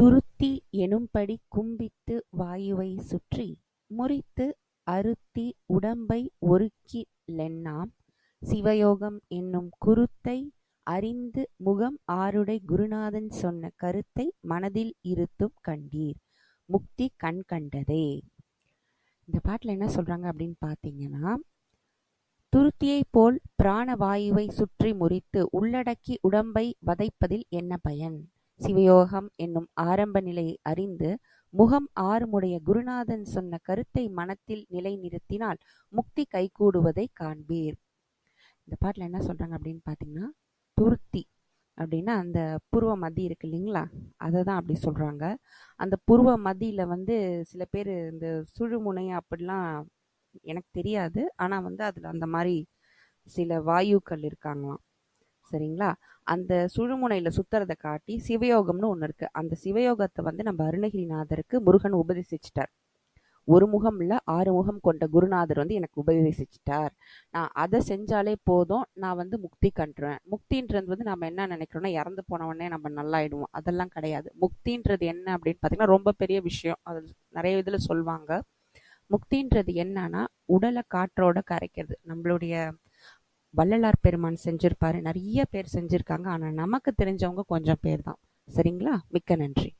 துருத்தி எனும்படி கும்பித்து வாயுவைச் சுற்றி முறித்து அருத்தி உடம்பை ஒருக்கி லென்னாம். சிவயோகம் என்னும் குருத்தை அறிந்து முகம் ஆருடை குருநாதன் சொன்ன கருத்தை மனதில் இருத்தும் கண்டீர். முக்தி கண் கண்டதே. இந்த பாட்டில் என்ன சொல்கிறாங்க அப்படின்னு பார்த்தீங்கன்னா துருத்தியைப் போல் பிராண வாயுவை சுற்றி முறித்து உள்ளடக்கி உடம்பை வதைப்பதில் என்ன பயன்? சிவயோகம் என்னும் ஆரம்ப நிலையை அறிந்து முகம் ஆறுமுடைய குருநாதன் சொன்ன கருத்தை மனத்தில் நிலை நிறுத்தினால் முக்தி கைகூடுவதை காண்பீர். இந்த பாட்டில் என்ன சொல்கிறாங்க அப்படின்னு பார்த்தீங்கன்னா துருத்தி அப்படின்னா அந்த பூர்வ மதி இருக்கு இல்லைங்களா? அதை தான் அப்படி சொல்கிறாங்க அந்த பூர்வ மதியில் வந்து சில பேர் இந்த சுழுமுனை அப்படிலாம் எனக்கு தெரியாது. ஆனால் வந்து அதில் அந்த மாதிரி சில வாயுக்கள் இருக்காங்களாம். சரிங்களா? அந்த சுழுமுனையில் சுத்துறதை காட்டி சிவயோகம்னு ஒன்று இருக்குது அந்த சிவயோகத்தை வந்து நம்ம அருணகிரிநாதருக்கு முருகன் உபதேசிச்சிட்டார். ஒரு முகம் இல்லை ஆறு முகம் கொண்ட குருநாதர் வந்து எனக்கு உபதேசிச்சிட்டார். நான் அதை செஞ்சாலே போதும் நான் வந்து முக்தி கண்டுருவேன் முக்தின்றது வந்து நம்ம என்ன நினைக்கிறோம்னா இறந்து போனவொடனே நம்ம நம்ம நல்லாயிடுவோம். அதெல்லாம் கிடையாது. முக்தின்றது என்ன அப்படின்னு பார்த்தீங்கன்னா ரொம்ப பெரிய விஷயம். அது நிறைய இதில் சொல்லுவாங்க முக்தின்றது என்னன்னா உடலை காற்றோட கரைக்கிறது. நம்மளுடைய வள்ளலார் பெருமான் செஞ்சிருப்பாரு. நிறைய பேர் செஞ்சிருக்காங்க. ஆனால் நமக்கு தெரிஞ்சவங்க கொஞ்சம் பேர் தான் சரிங்களா? மிக்க நன்றி.